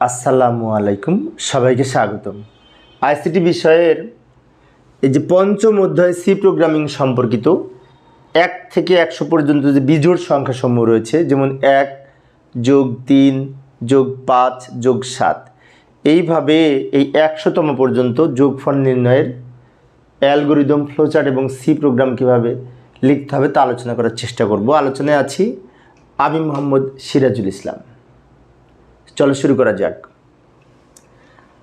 আসসালামু আলাইকুম, সবাইকে স্বাগতম। আইসিটি বিষয়ের এই যে পঞ্চম অধ্যায় সি প্রোগ্রামিং সম্পর্কিত এক থেকে একশো পর্যন্ত যে বিজোড় সংখ্যাসমূহ রয়েছে, যেমন এক যোগ তিন, যোগ পাঁচ, যোগ সাত, এইভাবে এই একশোতম পর্যন্ত যোগফল নির্ণয়ের অ্যালগোরিদম, ফ্লোচার্ট এবং সি প্রোগ্রাম কীভাবে লিখতে হবে তা আলোচনা করার চেষ্টা করব। আলোচনায় আছি আমি মোহাম্মদ সিরাজুল ইসলাম। চলো শুরু করা যাক।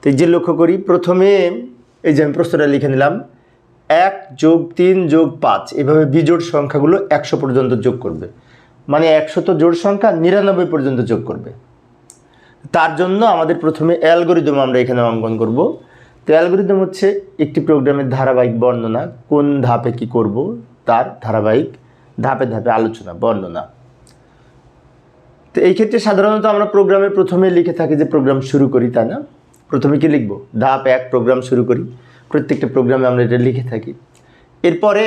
তো যে লক্ষ্য করি, প্রথমে এই যে আমি প্রশ্নটা লিখে নিলাম, এক যোগ তিন যোগ পাঁচ, এভাবে বিজোড় সংখ্যাগুলো একশো পর্যন্ত যোগ করবে। মানে একশো তো জোড় সংখ্যা, নিরানব্বই পর্যন্ত যোগ করবে। তার জন্য আমাদের প্রথমে অ্যালগোরিদম আমরা এখানে অঙ্কন করব। তো অ্যালগোরিদম হচ্ছে একটি প্রোগ্রামের ধারাবাহিক বর্ণনা, কোন ধাপে কি করব, তার ধারাবাহিক ধাপে ধাপে আলোচনা, বর্ণনা। তো এই ক্ষেত্রে সাধারণত আমরা প্রোগ্রামে প্রথমে লিখে থাকি যে প্রোগ্রাম শুরু করি, তাই না? প্রথমে কি লিখব? ধাপ এক, প্রোগ্রাম শুরু করি। প্রত্যেকটা প্রোগ্রামে আমরা এটা লিখে থাকি। এরপরে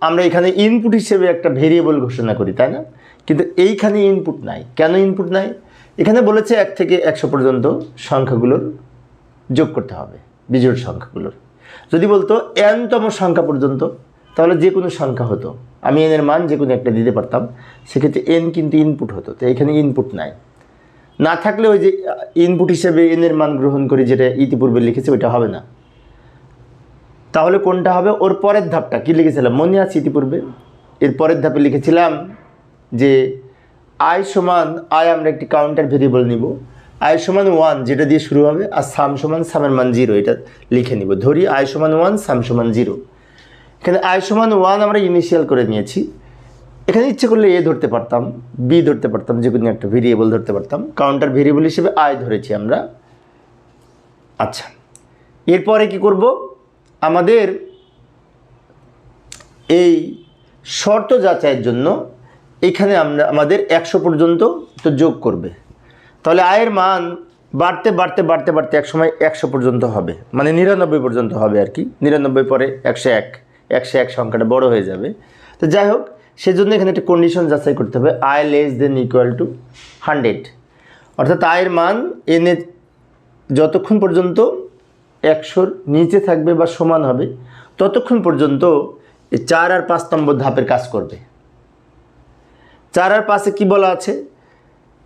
আমরা এখানে ইনপুট হিসেবে একটা ভেরিয়েবল ঘোষণা করি, তাই না? কিন্তু এইখানে ইনপুট নাই। কেন ইনপুট নাই? এখানে বলেছে এক থেকে একশো পর্যন্ত সংখ্যাগুলোর যোগ করতে হবে, বিজোড় সংখ্যাগুলোর। যদি বলতো এনতম সংখ্যা পর্যন্ত, তাহলে যে কোনো সংখ্যা হতো। আমি এনের মান যে কোনো একটা দিতে পারতাম, সেক্ষেত্রে এন কিন্তু ইনপুট হতো, তো এখানে ইনপুট নাই। না থাকলে ওই যে ইনপুট হিসেবে এনের মান গ্রহণ করি যেটা ইতিপূর্বে লিখেছে, ওইটা হবে না। তাহলে কোনটা হবে? ওর পরের ধাপটা, কী লিখেছিলাম? মনে আছে ইতিপূর্বে? এর পরের ধাপে লিখেছিলাম যে আই সমান আয় আমরা একটি কাউন্টার ভেরিয়েবল নিব। আই সমান ওয়ান যেটা দিয়ে শুরু হবে, আর সাম সমান সামের মান জিরো এটা লিখে নিব। ধরি আই সমান ওয়ান সাম সমান জিরো এখানে আই সমান ওয়ান আমরা ইনিশিয়াল করে নিয়েছি। এখানে ইচ্ছে করলে এ ধরতে পারতাম বি ধরতে পারতাম, যে কোনো একটা ভেরিয়েবল ধরতে পারতাম। কাউন্টার ভেরিয়েবল হিসেবে আয় ধরেছি আমরা। আচ্ছা এরপরে কি করব? আমাদের এই শর্ত যাচাইয়ের জন্য এখানে আমরা, আমাদের একশো পর্যন্ত তো যোগ করবে। তাহলে আয়ের মান বাড়তে বাড়তে বাড়তে বাড়তে এক সময় একশো পর্যন্ত হবে। মানে নিরানব্বই পর্যন্ত হবে আর কি। নিরানব্বই পরে একশো এক। একশো এক সংখ্যাটা বড় হয়ে যাবে। তো যাই হোক, সেজন্য এখানে একটা কন্ডিশন যাচাই করতে হবে। I less than equal to hundred অর্থাৎ আয়ের মান এনে যতক্ষণ পর্যন্ত একশোর নিচে থাকবে বা সমান হবে, ততক্ষণ পর্যন্ত চার আর পাঁচ নম্বর ধাপের কাজ করবে। চার আর পাঁচে কী বলা আছে?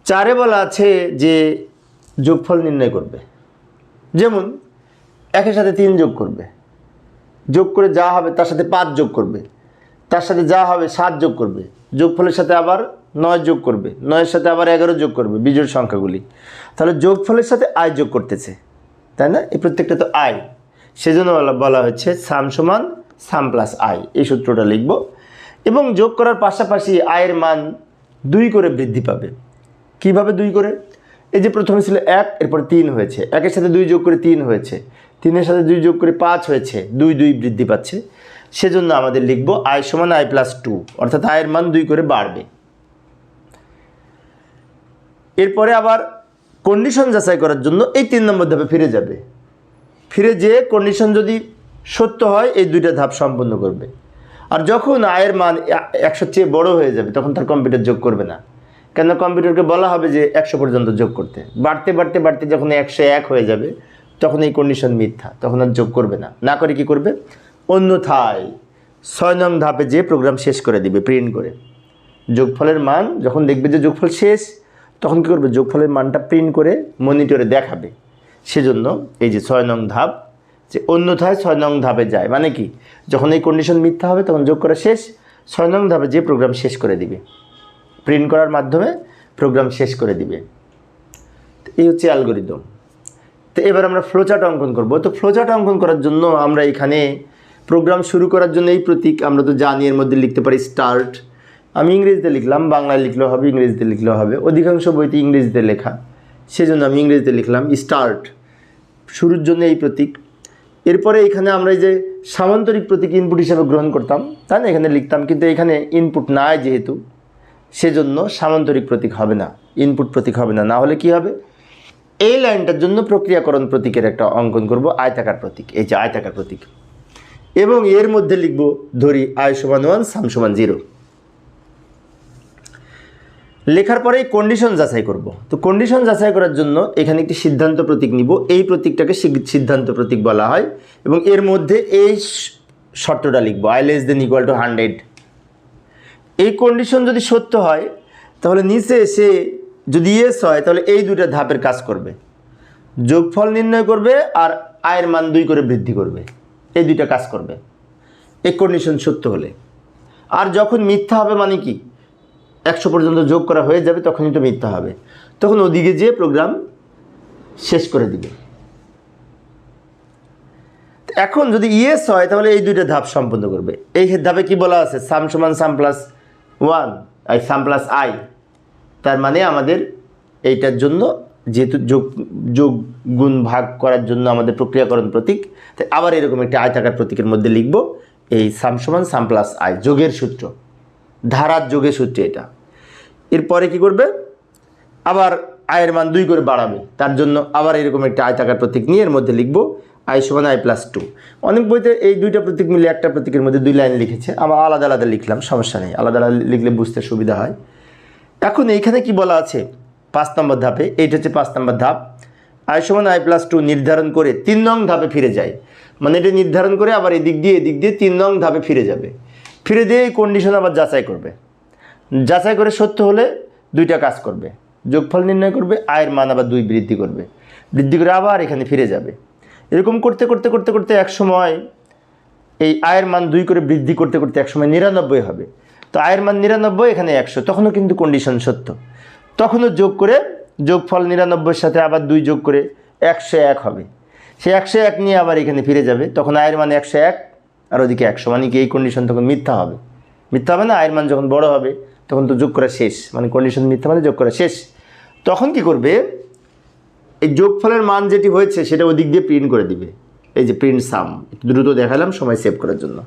চারে বলা আছে যে যোগফল নির্ণয় করবে। যেমন, একের সাথে তিন যোগ করবে। যোগ করে যা হবে তার সাথে পাঁচ যোগ করবে। তার সাথে যা হবে সাত যোগ করবে। যোগফলের সাথে আবার নয় যোগ করবে। নয়ের সাথে আবার এগারো যোগ করবে বিজোড় সংখ্যাগুলি। তাহলে যোগফলের সাথে আয় যোগ করতেছে। তাই না? এই প্রত্যেকটা তো আয়। সেজন্য বলা বলা হচ্ছে সাম সমান সাম প্লাস আয়। এই সূত্রটা লিখব। এবং যোগ করার পাশাপাশি আয়ের মান দুই করে বৃদ্ধি পাবে। কীভাবে দুই করে? এই যে প্রথমে ছিল এক, এরপর তিন হয়েছে। একের সাথে দুই যোগ করে তিন হয়েছে। তিনের সাথে দুই যোগ করে পাঁচ হয়েছে, দুই দুই বৃদ্ধি পাচ্ছে। সেজন্য আমাদের লিখব আই সমান আই প্লাস টু, অর্থাৎ আয়ের মান দুই করে বাড়বে। এরপরে আবার কন্ডিশন যাচাই করার জন্য এই তিন নম্বর ধাপে ফিরে যাবে। ফিরে যেয়ে কন্ডিশন যদি সত্য হয়, এই দুইটা ধাপ সম্পন্ন করবে। আর যখন আয়ের মান একশোর চেয়ে বড় হয়ে যাবে, তখন তার কম্পিউটার যোগ করবে না। কেন কম্পিউটারকে বলা হবে যে একশো পর্যন্ত যোগ করতে। বাড়তে বাড়তে বাড়তে যখন একশো এক হয়ে যাবে তখন এই কন্ডিশন মিথ্যা, তখন আর যোগ করবে না। না করে কি করবে? অন্যথায় ছয় নং ধাপে যে প্রোগ্রাম শেষ করে দিবে প্রিন্ট করে। যোগফলের মান, যখন দেখবে যে যোগফল শেষ, তখন কী করবে? যোগফলের মানটা প্রিন্ট করে মনিটরে দেখাবে। সেজন্য এই যে ছয় নং ধাপ, যে অন্যথায় ছয় নং ধাপে যায় মানে কি? যখন এই কন্ডিশন মিথ্যা হবে, তখন যোগ করা শেষ, ছয় নং ধাপে যে প্রোগ্রাম শেষ করে দিবে। প্রিন্ট করার মাধ্যমে প্রোগ্রাম শেষ করে দিবে। এই হচ্ছে অ্যালগোরিদম তো এবার আমরা ফ্লোচার্ট অঙ্কন করব। তো ফ্লোচার্ট অঙ্কন করার জন্য আমরা এখানে প্রোগ্রাম শুরু করার জন্য এই প্রতীক আমরা তো জানি, এর মধ্যে লিখতে পারি স্টার্ট আমি ইংরেজিতে লিখলাম, বাংলায় লিখলেও হবে, ইংরেজিতে লিখলেও হবে। অধিকাংশ বইতে ইংরেজিতে লেখা। সেজন্য আমি ইংরেজিতে লিখলাম স্টার্ট শুরুর জন্য এই প্রতীক। এরপরে এখানে আমরা এই যে সামান্তরিক প্রতীক ইনপুট হিসাবে গ্রহণ করতাম, তাই না? এখানে লিখতাম, কিন্তু এখানে ইনপুট নাই যেহেতু। সেজন্য সামান্তরিক প্রতীক হবে না। ইনপুট প্রতীক হবে না। না হলে কি হবে? এই লাইনটার জন্য প্রক্রিয়াকরণ প্রতীকের একটা অঙ্কন করব, আয়তাকার প্রতীক, এই যে আয়তাকার প্রতীক। এবং এর মধ্যে লিখব, ধরি আয় সমান ওয়ান, সাম সমান জিরো। লেখার পরে কন্ডিশন যাচাই করব। তো কন্ডিশন যাচাই করার জন্য এখানে একটি সিদ্ধান্ত প্রতীক নিব। এই প্রতীকটাকে সিদ্ধান্ত প্রতীক বলা হয়। এবং এর মধ্যে এই শর্তটা লিখব I less than equal to hundred এই কন্ডিশন যদি সত্য হয়, তাহলে নিচে এসে যদি ইয়েস হয়, তাহলে এই দুইটা ধাপের কাজ করবে। যোগফল নির্ণয় করবে আর আয়ের মান দুই করে বৃদ্ধি করবে। এই দুইটা কাজ করবে। এই কন্ডিশন সত্য হলে। আর যখন মিথ্যা হবে মানে কি? একশো পর্যন্ত যোগ করা হয়ে যাবে, তখনই তো মিথ্যা হবে। তখন ওদিকে যেয়ে প্রোগ্রাম শেষ করে দিবে। এখন যদি ইয়েস হয়, তাহলে এই দুইটা ধাপ সম্পন্ন করবে। এই ধাপে কি বলা আছে? সাম সমান sum plus one I sum plus I তার মানে আমাদের এইটার জন্য যেহেতু যোগ যোগ গুণ ভাগ করার জন্য আমাদের প্রক্রিয়াকরণ প্রতীক, তাই আবার এরকম একটি আয়তাকার প্রতীকের মধ্যে লিখব এই সাম সমান সাম প্লাস আই যোগের সূত্র। ধারার যোগের সূত্র এটা। এরপরে কি করবে? আবার আয়ের মান দুই করে বাড়াবে। তার জন্য আবার এরকম একটা আয়তাকার প্রতীক নিয়ে এর মধ্যে লিখব আই সমান আই প্লাস টু। অনেক বইতে এই দুইটা প্রতীক মিলে একটা প্রতীকের মধ্যে দুই লাইন লিখেছে। আমার আলাদা আলাদা লিখলাম, সমস্যা নেই। আলাদা আলাদা লিখলে বুঝতে সুবিধা হয়। এখন এইখানে কি বলা আছে? পাঁচ নম্বর ধাপে, এইটা হচ্ছে পাঁচ নম্বর ধাপ। আই সমান আই প্লাস টু নির্ধারণ করে তিন নং ধাপে ফিরে যায়। মানে এটা নির্ধারণ করে আবার এদিক দিয়ে এদিক দিয়ে তিন নং ধাপে ফিরে যাবে। ফিরে দিয়ে এই কন্ডিশন আবার যাচাই করবে। যাচাই করে সত্য হলে দুইটা কাজ করবে। যোগফল নির্ণয় করবে, আয়ের মান আবার দুই বৃদ্ধি করবে। বৃদ্ধি করে আবার এখানে ফিরে যাবে। এরকম করতে করতে করতে করতে এক সময় এই আয়ের মান দুই করে বৃদ্ধি করতে করতে একসময় নিরানব্বই হবে। তো আয়ের মান নিরানব্বই, এখানে একশো। তখনও কিন্তু কন্ডিশন সত্য। তখনও যোগ করে যোগফল নিরানব্বইয়ের সাথে আবার দুই যোগ করে একশো এক হবে। সে একশো এক নিয়ে আবার এখানে ফিরে যাবে। তখন আয়ের মান একশো এক, আর ওদিকে একশো। মানে কি এই কন্ডিশন তখন মিথ্যা হবে? মিথ্যা হবে না? আয়ের মান যখন বড় হবে, তখন তো যোগ করা শেষ। মানে কন্ডিশন মিথ্যা মানে যোগ করা শেষ। তখন কি করবে? এই যোগফলের মান যেটি হয়েছে, সেটা ওদিক দিয়ে প্রিন্ট করে দিবে। এই যে প্রিন্ট সাম দ্রুত দেখালাম, সময় সেভ করার জন্য।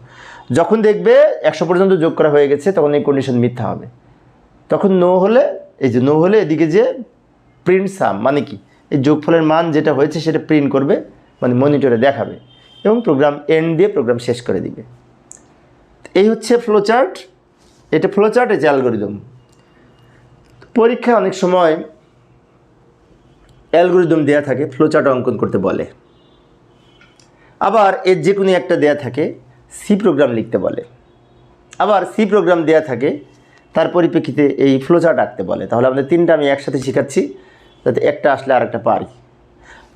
যখন দেখবে একশো পর্যন্ত যোগ করা হয়ে গেছে, তখন এই কন্ডিশন মিথ্যা হবে। তখন নো হলে, এই যে নো হলে এদিকে যে প্রিন্ট সাম মানে কি? এই যোগফলের মান যেটা হয়েছে সেটা প্রিন্ট করবে মানে মনিটরে দেখাবে এবং প্রোগ্রাম এন্ড দিয়ে প্রোগ্রাম শেষ করে দিবে। এই হচ্ছে ফ্লোচার্ট এটা ফ্লোচার্ট এই যে অ্যালগোরিদম পরীক্ষায় অনেক সময় অ্যালগোরিদম দেয়া থাকে ফ্লোচার্ট অঙ্কন করতে বলে। আবার এর যে কোনো একটা দেয়া থাকে। সি প্রোগ্রাম লিখতে বলে। আবার সি প্রোগ্রাম দেয়া থাকে, তার পরিপ্রেক্ষিতে এই ফ্লোচার্ট আঁকতে বলে। তাহলে আমাদের তিনটা আমি একসাথে শেখাচ্ছি, যাতে একটা আসলে আর একটা পারি।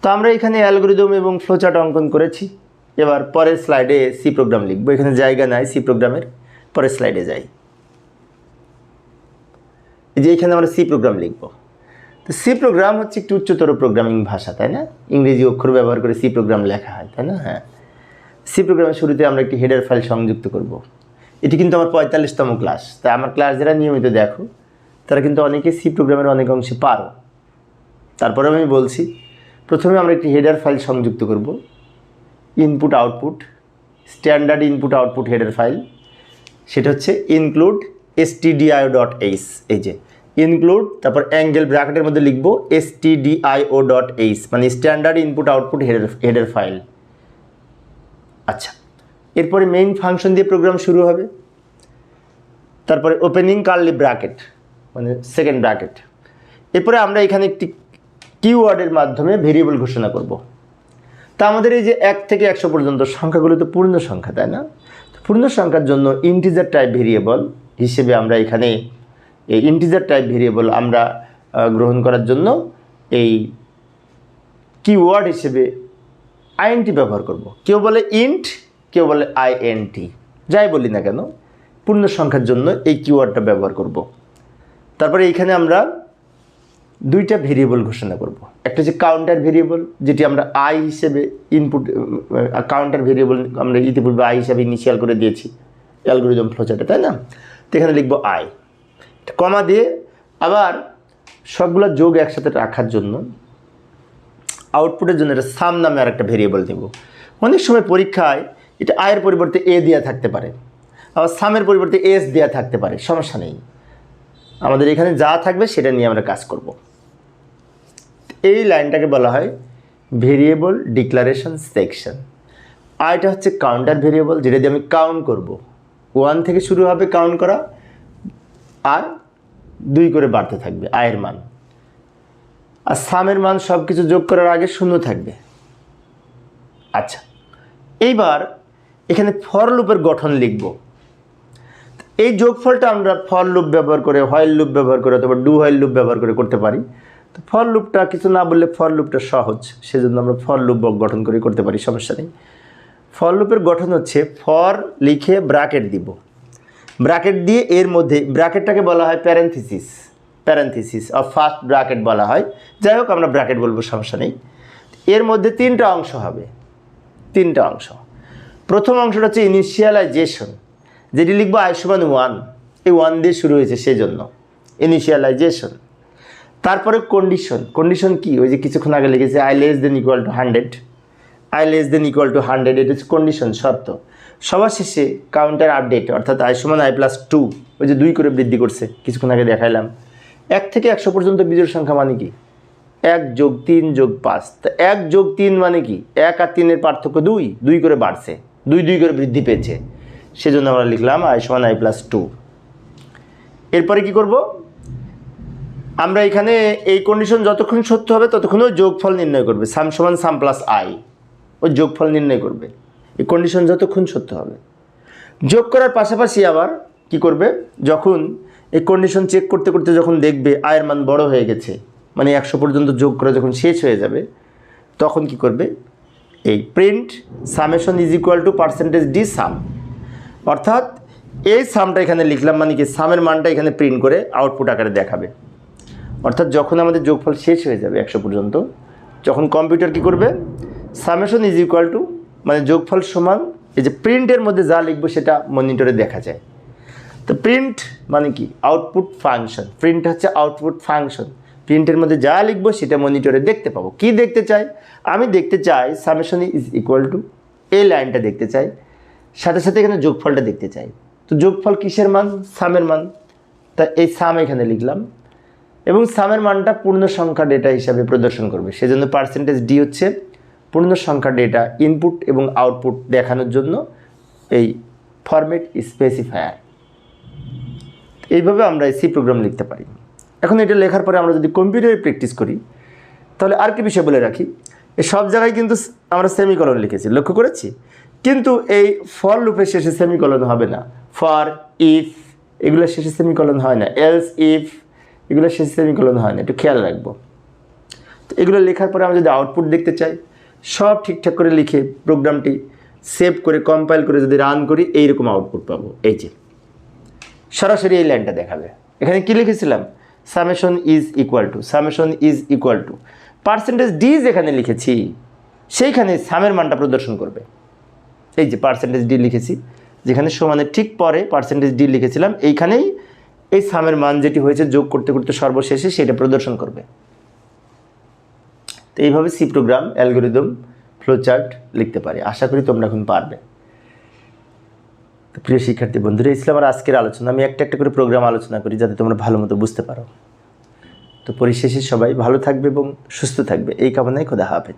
তো আমরা এখানে অ্যালগোরিদম এবং ফ্লোচার্ট অঙ্কন করেছি। এবার পরের স্লাইডে সি প্রোগ্রাম লিখব। এখানে জায়গা নাই সি প্রোগ্রামের পরের স্লাইডে যাই। যে এখানে আমরা সি প্রোগ্রাম লিখব। তো সি প্রোগ্রাম হচ্ছে একটু উচ্চতর প্রোগ্রামিং ভাষা, তাই না? ইংরেজি অক্ষর ব্যবহার করে সি প্রোগ্রাম লেখা হয়, তাই না? হ্যাঁ। সি প্রোগ্রামের শুরুতে আমরা একটি হেডার ফাইল সংযুক্ত করব। এটি কিন্তু আমার পঁয়তাল্লিশতম ক্লাস তাই আমার ক্লাস যারা নিয়মিত দেখো, তারা কিন্তু অনেকে সি প্রোগ্রামের অনেক অংশে পারো। তারপরে আমি বলছি, প্রথমে আমরা একটি হেডার ফাইল সংযুক্ত করব। Input output standard input output header file সেটা হচ্ছে ইনক্লুড এসটিডিআইও ডট এইচ এই যে ইনক্লুড তারপর অ্যাঙ্গেল ব্র্যাকেটের মধ্যে লিখব এসটিডিআইও ডট এইচ মানে standard input output header header file আচ্ছা এরপরে মেইন ফাংশন দিয়ে প্রোগ্রাম শুরু হবে। তারপরে ওপেনিং কার্লি ব্র্যাকেট মানে সেকেন্ড ব্র্যাকেট এরপরে আমরা এখানে একটি কিওয়ার্ডের মাধ্যমে ভেরিয়েবল ঘোষণা করব। তা আমাদের এই যে এক থেকে একশো পর্যন্ত সংখ্যাগুলো তো পূর্ণ সংখ্যা, তাই না? পূর্ণ সংখ্যার জন্য ইন্টিজার টাইপ ভেরিয়েবল হিসেবে আমরা এখানে এই ইন্টিজার টাইপ ভেরিয়েবল আমরা গ্রহণ করার জন্য এই কিওয়ার্ড হিসেবে আইএনটি ব্যবহার করব। কেউ বলে ইন্ট কেউ বলে আইএনটি যাই বলি না কেন, পূর্ণ সংখ্যার জন্য এই কিওয়ার্ডটা ব্যবহার করব। তারপরে এইখানে আমরা দুইটা ভেরিয়েবল ঘোষণা করব। একটা হচ্ছে কাউন্টার ভেরিয়েবল যেটি আমরা আই হিসেবে ইনপুট কাউন্টার ভেরিয়েবল আমরা ইতিপূর্বে আই হিসাবে ইনিশিয়াল করে দিয়েছি। অ্যালগোরিদম ফ্লোচার্টে তাই না? তো এখানে লিখব আই কমা দিয়ে আবার সবগুলো যোগ একসাথে রাখার জন্য আউটপুটের জন্য এটা সাম নামে আর একটা ভেরিয়েবল দেব। অনেক সময় পরীক্ষায় এটা আয়ের পরিবর্তে এ দেওয়া থাকতে পারে, আবার সামের পরিবর্তে এস দেওয়া থাকতে পারে, সমস্যা নেই। আমাদের এখানে যা থাকবে সেটা নিয়ে আমরা কাজ করব। এই লাইনটাকে বলা হয় ভেরিয়েবল ডিক্লারেশন সেকশন আর এটা হচ্ছে কাউন্টার ভেরিয়েবল যেটা দিয়ে আমি কাউন্ট করব। ওয়ান থেকে শুরু হবে কাউন্ট করা, আর দুই করে বাড়তে থাকবে আয়ের মান। আর সামের মান সব কিছু যোগ করার আগে শূন্য থাকবে। আচ্ছা এইবার এখানে ফর লুপের গঠন লিখব। এই যোগফলটা আমরা ফর লুপ ব্যবহার করে হোয়াইল লুপ ব্যবহার করে অথবা ডু হোয়াইল লুপ ব্যবহার করে করতে পারি। তো ফর লুপটা কিছু না বললে ফর লুপটা সহজ, সেজন্য আমরা ফর লুপ গঠন করে করতে পারি, সমস্যা নেই। ফর লুপের গঠন হচ্ছে ফর লিখে ব্র্যাকেট দিব। ব্র্যাকেট দিয়ে এর মধ্যে ব্র্যাকেটটাকে বলা হয় parenthesis parenthesis of first bracket বলা হয়। যাই হোক, আমরা ব্র্যাকেট বলব, সমস্যা নেই। এর মধ্যে তিনটা অংশ হবে। তিনটা অংশ। প্রথম অংশটা হচ্ছে ইনিশিয়ালাইজেশন যেটি লিখব আয়ুষ্মান ওয়ান এই ওয়ান দিয়ে শুরু হয়েছে সেজন্য। ইনিশিয়ালাইজেশন তারপরে কন্ডিশন কন্ডিশন কি? ওই যে কিছুক্ষণ আগে লিখেছে I less than equal to hundred I less than equal to hundred এটা হচ্ছে কন্ডিশন শর্ত। সবার শেষে কাউন্টার আপডেট অর্থাৎ আই সমান আই প্লাস টু ওই যে দুই করে বৃদ্ধি করছে, কিছুক্ষণ আগে দেখাইলাম। এক থেকে একশো পর্যন্ত বিজোড় সংখ্যা মানে কি? এক যোগ তিন যোগ পাঁচ। তা এক যোগ তিন মানে কি? এক আর তিনের পার্থক্য দুই দুই করে বাড়ছে। দুই দুই করে বৃদ্ধি পেয়েছে। সেজন্য আমরা লিখলাম আই সমান আই প্লাস টু। এরপরে কি করব? আমরা এখানে এই কন্ডিশন যতক্ষণ সত্য হবে ততক্ষণ ওই যোগফল নির্ণয় করবে। সাম সমান সাম প্লাস আই। ওই যোগফল নির্ণয় করবে। এই কন্ডিশন যতক্ষণ সত্য হবে। যোগ করার পাশাপাশি আবার কি করবে? যখন এই কন্ডিশন চেক করতে করতে যখন দেখবে আয়ের মান বড় হয়ে গেছে মানে একশো পর্যন্ত যোগ করা যখন শেষ হয়ে যাবে, তখন কি করবে? এই print summation is equal to percentage D sum অর্থাৎ এই সামটা এখানে লিখলাম মানে কি সামের মানটা এখানে প্রিন্ট করে আউটপুট আকারে দেখাবে। অর্থাৎ যখন আমাদের যোগফল শেষ হয়ে যাবে একশো পর্যন্ত, যখন কম্পিউটার কি করবে? সামেশন ইজ ইকুয়াল টু মানে যোগফল সমান, এই যে প্রিন্টের মধ্যে যা লিখব সেটা মনিটরে দেখা যায়। তো প্রিন্ট মানে কি? আউটপুট ফাংশন প্রিন্ট হচ্ছে আউটপুট ফাংশন প্রিন্টের মধ্যে যা লিখব সেটা মনিটরে দেখতে পাবো। কি দেখতে চাই? আমি দেখতে চাই সামেশন ইজ ইকুয়াল টু এই লাইনটা দেখতে চাই। সাথে সাথে এখানে যোগফলটা দেখতে চাই। তো যোগফল কিসের মান? সামের মান। তা এই সাম এখানে লিখলাম। এবং সামের মানটা পূর্ণ সংখ্যা ডেটা হিসাবে প্রদর্শন করবে। সেজন্য পার্সেন্টেজ ডি হচ্ছে পূর্ণ সংখ্যা ডেটা ইনপুট এবং আউটপুট দেখানোর জন্য এই ফরম্যাট স্পেসিফায়ার এইভাবে আমরা সি প্রোগ্রাম লিখতে পারি। এখন এটা লেখার পরে আমরা যদি কম্পিউটারে প্র্যাকটিস করি, তাহলে আর কি বিষয় বলে রাখি? সব জায়গায় কিন্তু আমরা সেমিকলন লিখেছি, লক্ষ্য করেছি? কিন্তু এই ফর লুপের শেষে সেমিকলন হবে না। ফর ইফ এগুলো শেষে সেমিকলন হয় না। এলস ইফ এগুলো শেষে সেমিকলন হয় না। একটু খেয়াল রাখব। তো এগুলো লেখার পরে আমরা যদি আউটপুট দেখতে চাই, সব ঠিকঠাক করে লিখে প্রোগ্রামটি সেভ করে কম্পাইল করে যদি রান করি, এইরকম আউটপুট পাবো। এই যে। সরাসরি এই লাইনটা দেখাবে। এখানে কি লিখেছিলাম? Summation is equal to summation is equal to percentage D যেখানে লিখেছি, সেইখানে সামের মানটা প্রদর্শন করবে। এই যে পার্সেন্টেজ ডি লিখেছি, যেখানে সমানের ঠিক পরে পার্সেন্টেজ ডি লিখেছিলাম, এইখানেই এই সামের মান যেটি হয়েছে যোগ করতে করতে সর্বশেষে সেটা প্রদর্শন করবে। তো এইভাবে সি প্রোগ্রাম অ্যালগোরিদম ফ্লোচার্ট লিখতে পারি। আশা করি তোমরা এখন পারবে। তো প্রিয় শিক্ষার্থী বন্ধুরা, ইসলাম আর আজকের আলোচনা, আমি একটা একটা করে প্রোগ্রাম আলোচনা করি যাতে তোমরা ভালো মতো বুঝতে পারো। তো পরিশেষে সবাই ভালো থাকবে এবং সুস্থ থাকবে। এই কামনায় খোদা হাফেজ।